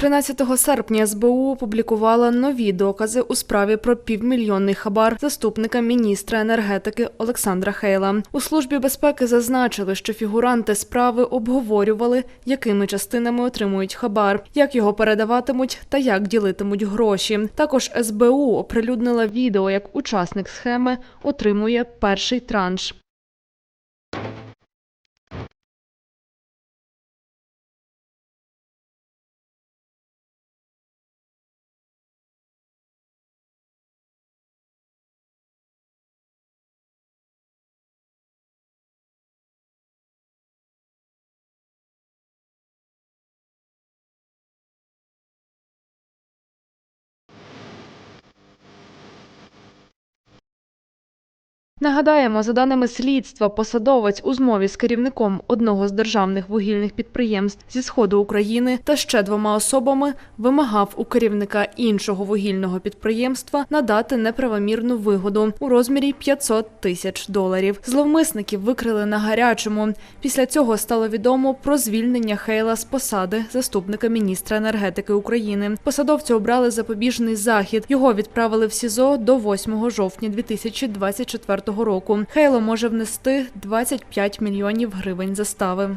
13 серпня СБУ опублікувала нові докази у справі про півмільйонний хабар заступника міністра енергетики Олександра Хейла. У службі безпеки зазначили, що фігуранти справи обговорювали, якими частинами отримують хабар, як його передаватимуть та як ділитимуть гроші. Також СБУ оприлюднила відео, як учасник схеми отримує перший транш. Нагадаємо, за даними слідства, посадовець у змові з керівником одного з державних вугільних підприємств зі сходу України та ще двома особами вимагав у керівника іншого вугільного підприємства надати неправомірну вигоду у розмірі 500 тисяч доларів. Зловмисників викрили на гарячому. Після цього стало відомо про звільнення Хейла з посади заступника міністра енергетики України. Посадовцю обрали запобіжний захід. Його відправили в СІЗО до 8 жовтня 2024 року. Хейло може внести 25 мільйонів гривень застави.